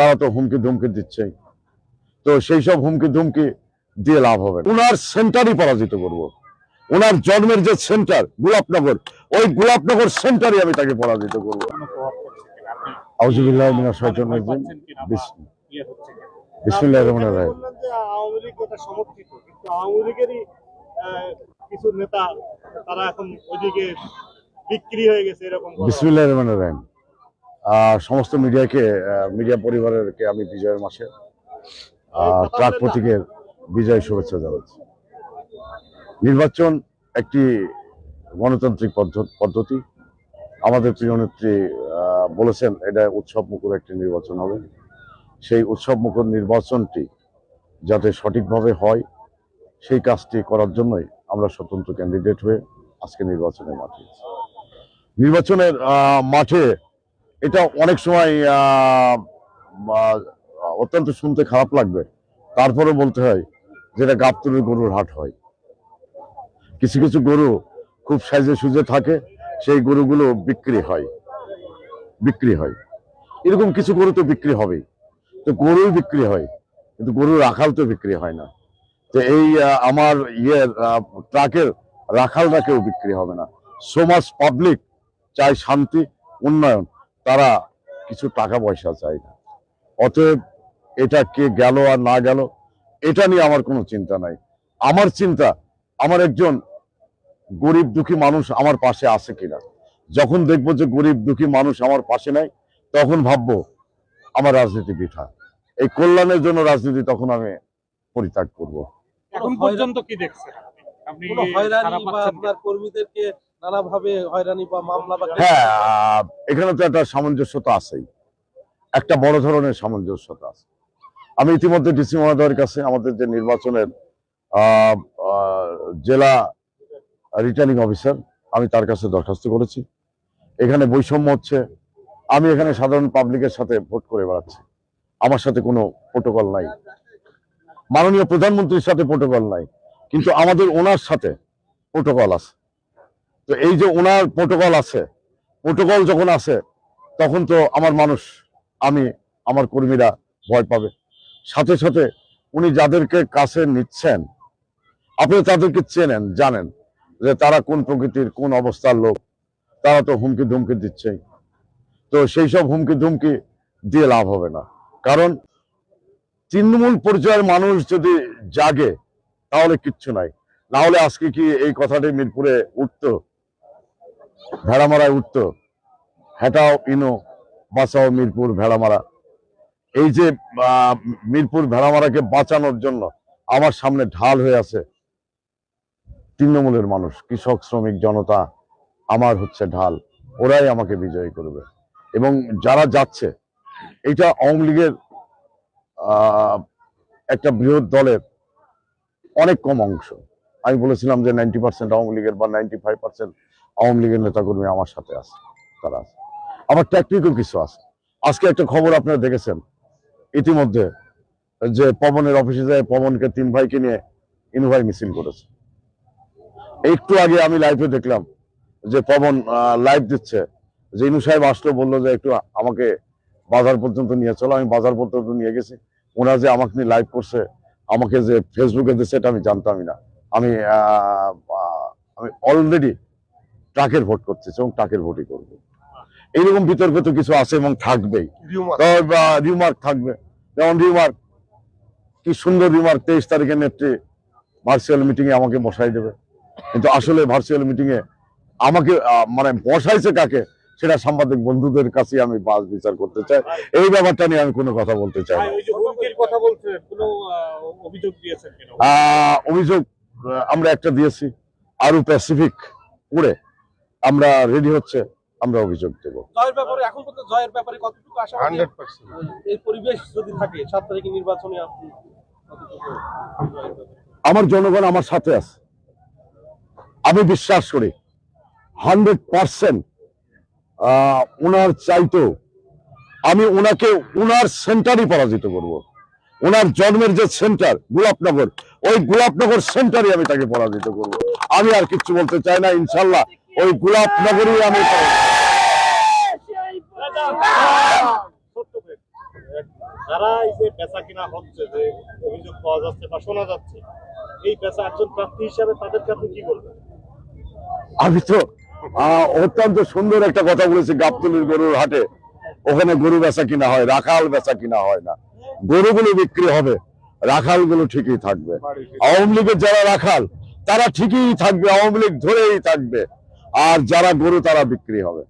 তারা তো হুমকি ধুমকি দিচ্ছেই তো সেই সব হুমকি ধুমকি দিয়ে লাভ হবে। ওনার সেন্টারই পরাজিত করব। ওনার জন্মের যে সেন্টার গোলাপনগর ওই গোলাপনগর সেন্টারই আমি তাকে পরাজিত করব আউজুবিল্লাহ মিনাশ শাইতানির ভয় রাজিম। পাচ্ছেন কিনা বা বিস- হচ্ছে কিনা বিসমিল্লাহির রহমানির রহিম বললেন যে আওয়ামী লীগ সমর্থিত কিন্তু আওয়ামী লীগেরই কিছু নেতা তারা এখন ওইদিকে বিক্রি হয়ে গেছে রহমান রহিম আহ, সমস্ত মিডিয়াকে মিডিয়া পরিবারেরকে আমি বিজয়ের মাসে ট্রাক প্রতীকের বিজয় শুভেচ্ছা জানাচ্ছি। নির্বাচন একটি গণতান্ত্রিক পদ্ধ- পদ্ধতি। আমাদের প্রিয় নেত্রী বলেছেন, এটা উৎসব মুখর একটি নির্বাচন হবে। সেই উৎসব মুখর নির্বাচনটি যাতে সঠিকভাবে হয়, সেই কাজটি করার জন্যই আমরা স্বতন্ত্র ক্যান্ডিডেট হয়ে আজকে নির্বাচনের মাঠে নির্বাচনের মাঠে এটা অনেক সময় অত্যন্ত শুনতে খারাপ লাগবে। তারপরে বলতে হয় যেটা গাবতলির গরুর হাট হয়। কিছু কিছু গরু খুব সাইজে সুজে থাকে সেই গরুগুলো বিক্রি হয়। বিক্রি হয়। এরকম কিছু গরু তো বিক্রি হবেই। তো গরুই বিক্রি হয় কিন্তু গরু রাখাল তো বিক্রি হয় না। তো এই আমার আহ, ট্রাকের রাখালরা কেউ বিক্রি হবে না। সমাজ পাবলিক চাই শান্তি উন্নয়ন। তারা কিছু টাকা পয়সা চায় না। অতএব এটা কে গেল আর না গেল, এটা নিয়ে আমার কোনো চিন্তা নাই। আমার চিন্তা, আমার একজন গরিব দুঃখী মানুষ আমার পাশে আছে কিনা। যখন দেখব যে গরিব দুঃখী মানুষ আমার পাশে নাই, তখন ভাববো আমার রাজনীতি বৃথা। এই কল্যাণের জন্য রাজনীতি তখন আমি পরিত্যাগ করব। এখন কি আপনি কোনো হয়রানি বা আপনার কর্মীদেরকে নানাভাবে হয়রানি বা মামলা বা হ্যাঁ এখানে তো একটা সামঞ্জস্যতা আছেই। একটা বড় ধরনের সামঞ্জস্যতা আছে। আমি ইতিমধ্যে ডিসি মহোদয়ের কাছে আমাদের যে নির্বাচনের আহ, আহ, জেলা রিটার্নিং অফিসার আমি তার কাছে দরখাস্ত করেছি। এখানে বৈষম্য হচ্ছে। আমি এখানে সাধারণ পাবলিকের সাথে ভোট করে বেড়াচ্ছি। আমার সাথে কোনো প্রোটোকল নাই। মাননীয় প্রধানমন্ত্রীর সাথে প্রোটোকল নাই। কিন্তু আমাদের ওনার সাথে প্রোটোকল আছে। তো এই যে ওনার প্রোটোকল আছে প্রোটোকল যখন আছে তখন তো আমার মানুষ, আমি, আমার কর্মীরা ভয় পাবে। সাথে সাথে উনি যাদেরকে কাছে নিচ্ছেন, আপনি তাদেরকে চেনেন, জানেন যে তারা কোন প্রকৃতির, কোন অবস্থার লোক, তারা তো হুমকি ধুমকি দিচ্ছেই। তো সেই সব হুমকি ধুমকি দিয়ে লাভ হবে না। কারণ তৃণমূল পর্যায়ের মানুষ যদি জাগে তাহলে কিচ্ছু নাই। না হলে আজকে কি এই কথাটি মিরপুরে উঠতো? ভেড়ামারায় উঠতো? হেটাও, ইনো, বাঁচাও মিরপুর ভেড়ামারা। এই যে মিরপুর ভেড়ামারাকে বাঁচানোর জন্য আমার সামনে ঢাল হয়ে আছে তৃণমূলের মানুষ, কৃষক, শ্রমিক, জনতা, আমার হচ্ছে ঢাল। ওরাই আমাকে বিজয়ী করবে। এবং যারা যাচ্ছে, এটা আওয়ামী লীগের একটা বৃহৎ দলের অনেক কম অংশ। আমি বলেছিলাম যে নাইনটি পার্সেন্ট আওয়ামী লীগের বা নাইনটি ফাইভ পার্সেন্ট আওয়ামী লীগের নেতাকর্মী আমার সাথে আছে, তারা আছে। আবার টেকনিক্যাল কিছু আছে। আজকে একটা খবর আপনারা দেখেছেন, ইতিমধ্যে যে পবনের অফিসে যায়, পবনকে তিন ভাইকে নিয়ে ইনুভাই মিছিল করেছে। একটু আগে আমি লাইভে দেখলাম যে পবন লাইভ দিচ্ছে। যে ইনু সাহেব আসলো, বলল যে একটু আমাকে বাজার পর্যন্ত নিয়ে চলো। আমি বাজার পর্যন্ত নিয়ে গেছি। ওরা যে আমাকে নিয়ে লাইভ করছে আমাকে যে ফেসবুকে দিচ্ছে এটা আমি জানতামই না। আমি আমি অলরেডি ট্রাকের ভোট করতেছি এবং ট্রাকের ভোটই করব। এইরকম বিতর্ক তো কিছু আছে এবং থাকবেই। রিমার্ক থাকবে। যেমন রিমার্ক কি সুন্দর রিমার্ক তেইশ তারিখে নেত্রী ভার্চুয়াল মিটিং এ আমাকে বসাই দেবে। কিন্তু আসলে ভার্চুয়াল মিটিং এ আমাকে মানে বসাইছে কাকে? সেটা সাংবাদিক বন্ধুদের কাছে আমি বাস বিচার করতে চাই। এই ব্যাপারটা নিয়ে আমি কোনো কথা বলতে চাই না। ভাই, ওই যে হুমকির কথা বলছেন কোনো আহ, অভিযোগ আমরা একটা দিয়েছি। আরও প্যাসিফিক করে আমরা রেডি হচ্ছে আমরা অভিযোগ দেব। জয়ের ব্যাপারে এখন পর্যন্ত জয়ের ব্যাপারে কতটুকু আশা হান্ড্রেড এই পরিবেশ যদি থাকে সাত তারিখে নির্বাচনে আপনি কতটুকু জয়ের ব্যাপারে? আমার জনগণ আমার সাথে আছে। আমি বিশ্বাস করি হান্ড্রেড পার্সেন্ট ওনার চাইতো আমি ওনাকে ওনার সেন্টারই পরাজিত করব। ওনার জন্মের যে সেন্টার গোলাপনগর ওই গোলাপনগর সেন্টারই আমি তাকে পরাজিত করব। আমি আর কিচ্ছু বলতে চাই না ইনশাল্লাহ ওই গোলাপনগরই আমি। যারা এই যে বেচা কিনা হচ্ছে যে অভিযোগ পাওয়া যাচ্ছে বা শোনা যাচ্ছে এই বেচা একজন প্রার্থী হিসাবে তাদেরকে আপনি কি বলবেন আমি তো অত্যন্ত সুন্দর একটা কথা বলেছি গাবতলির গরুর হাটে। ওখানে গরু বেচা কিনা হয়, রাখাল বেচা কিনা হয় না। গরুগুলো বিক্রি হবে রাখালগুলো ঠিকই থাকবে। আওয়ামী লীগের যারা রাখাল, তারা ঠিকই থাকবে, আওয়ামী লীগ ধরেই থাকবে। আর যারা গরু, তারা বিক্রি হবে।